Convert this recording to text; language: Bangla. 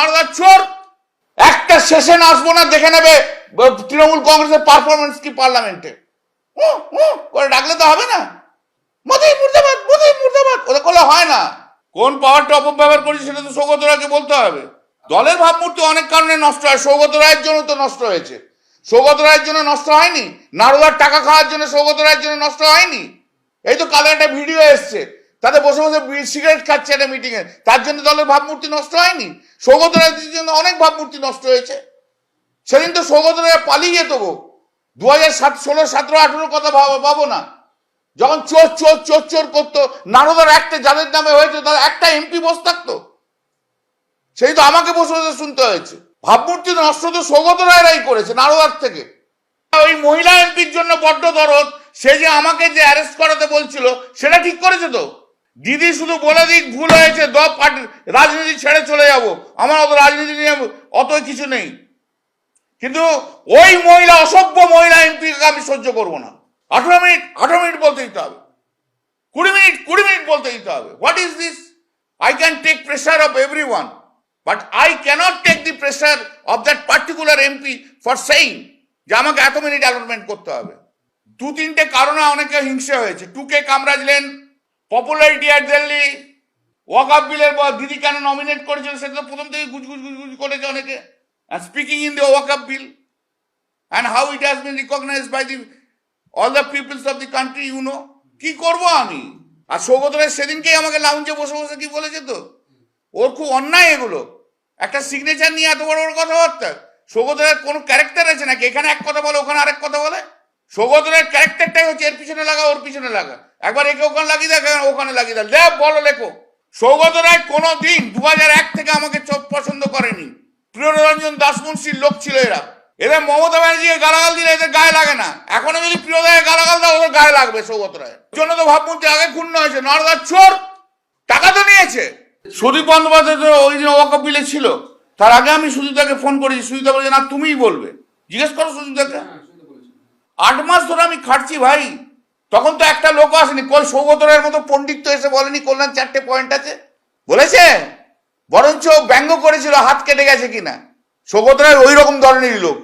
নর্দার চোর। একটা সেশন আসব না, দেখে নেবে তৃণমূল কংগ্রেসের পারফরমেন্স কি পার্লামেন্টে করে ডাকলে তো হবে না। মোদি মুর্দাবাদ মোদি মুর্দাবাদ, ওদের করলে হয় না। কোন পাওয়ারটা অপব্যবহার করেছে সেটা তো সৌগত রায়কে বলতে হবে। দলের ভাবমূর্তি অনেক কারণে নষ্ট হয়, সৌগত রায়ের জন্য তো নষ্ট হয়েছে। সৌগত রায়ের জন্য নষ্ট হয়নি নারদার টাকা খাওয়ার জন্য সৌগত রায়ের জন্য নষ্ট হয়নি। এই তো কালো একটা ভিডিও এসছে। তাতে বসে বসে সিগারেট খাচ্ছে একটা মিটিং এ। তার জন্য দলের ভাবমূর্তি নষ্ট হয়নি। সৌগত রায়ের জন্য অনেক ভাবমূর্তি নষ্ট হয়েছে। সেদিন তো সৌগত রায় পালিয়ে যেত গো দু হাজার সাত, ষোলো, সতেরো, আঠেরোর কথা ভাব- পাবো না। যখন চোর চোর চোর চোর করতো, নারদার একটা যাদের নামে হয়েছে, তার একটা এমপি বসে থাকতো। সেই তো আমাকে বসে বসে শুনতে হয়েছে। ভাবমূর্তি নষ্ট তো সৌগত রায়রাই করেছে, নারদার থেকে। ওই মহিলা এমপির জন্য বড্ড দরদ, সে যে আমাকে যে অ্যারেস্ট করাতে বলছিল, সেটা ঠিক করেছে তো? দিদি শুধু বলে দিক ভুল হয়েছে দ পার্টি রাজনীতি ছেড়ে চলে যাব। আমার অত রাজনীতি নিয়ে অত কিছু নেই। কিন্তু ওই মহিলা, অসভ্য মহিলা এমপিকে আমি সহ্য করব না। আঠারো মিনিট আঠারো মিনিট বলতে দিতে হবে। কুড়ি মিনিট কুড়ি মিনিট বলতে দিতে হবে। What is this I can take pressure of every one but I can't take the pressure of that particular MP for saying যে আমাকে এত মিনিট অ্যালটমেন্ট করতে হবে। দু তিনটে কারণে অনেকে হিংসে হয়েছে। টুকে Kamaraj lane popularity at Delhi Waqf বিলের পর দিদি কেন নমিনেট করেছিল সেটা তো প্রথম থেকে গুজ গুজ গুজ গুজ করেছে অনেকে। Speaking in the Waqf bill and how it has been recognize by the all the peoples of the country you know কি করব আমি? আর সৌগত রায় সেদিনকেই আমাকে লাউঞ্জে বসে বসে কি বলেছে তো? ওর খুব অন্যায় এগুলো। একটা সিগনেচার নিয়ে এত বড় বড় কথাবার্তা। সৌগত রায়ের কোনো ক্যারেক্টার আছে নাকি? এখানে এক কথা বলে, ওখানে আরেক কথা বলে? সৌগত রায়ের ক্যারেক্টারটাই হচ্ছে এর পিছনে লাগা, ওর পিছনে লাগা। একবার একে ওখানে লাগিয়ে দেখ ওখানে লাগিয়ে দেখ। বলো লেখো। সৌগত রায় কোনো দিন দু হাজার এক থেকে আমাকে চোখ পছন্দ করেনি। প্রিয়রঞ্জন দাসমুন্সির লোক ছিল এরা। এদের মমতা ব্যানার্জিকে গালাগাল দিলে এদের গায়ে লাগে না। এখনও যদি প্রিয় প্রিয়দায় গালাগাল দাও, ওদের গায়ে লাগবে সৌগত রায় জন্য তো ভাবমূর্তি আগে ক্ষুণ্ণ হয়েছে। নরদার চোর, টাকা তো নিয়েছে। সুদীপ বন্দ্যোপাধ্যায় তো ওই দিন ওয়াকফ বিলে ছিল। তার আগে আমি সুজিতাকে ফোন করেছি। সুজিতা বলেছে, না, তুমিই বলবে। জিজ্ঞেস করো সুজিতাকে আট মাস ধরে আমি খাটছি ভাই। তখন তো একটা লোক আসেনি। কোন সৌগত রায়ের মতো পণ্ডিত তো এসে বলেনি, কল্যাণ চারটে পয়েন্ট আছে। বলেছে? বরঞ্চ ব্যঙ্গ করেছিল, হাত কেটে গেছে কিনা। সৌগত রায় ওই রকম ধরনেরই লোক।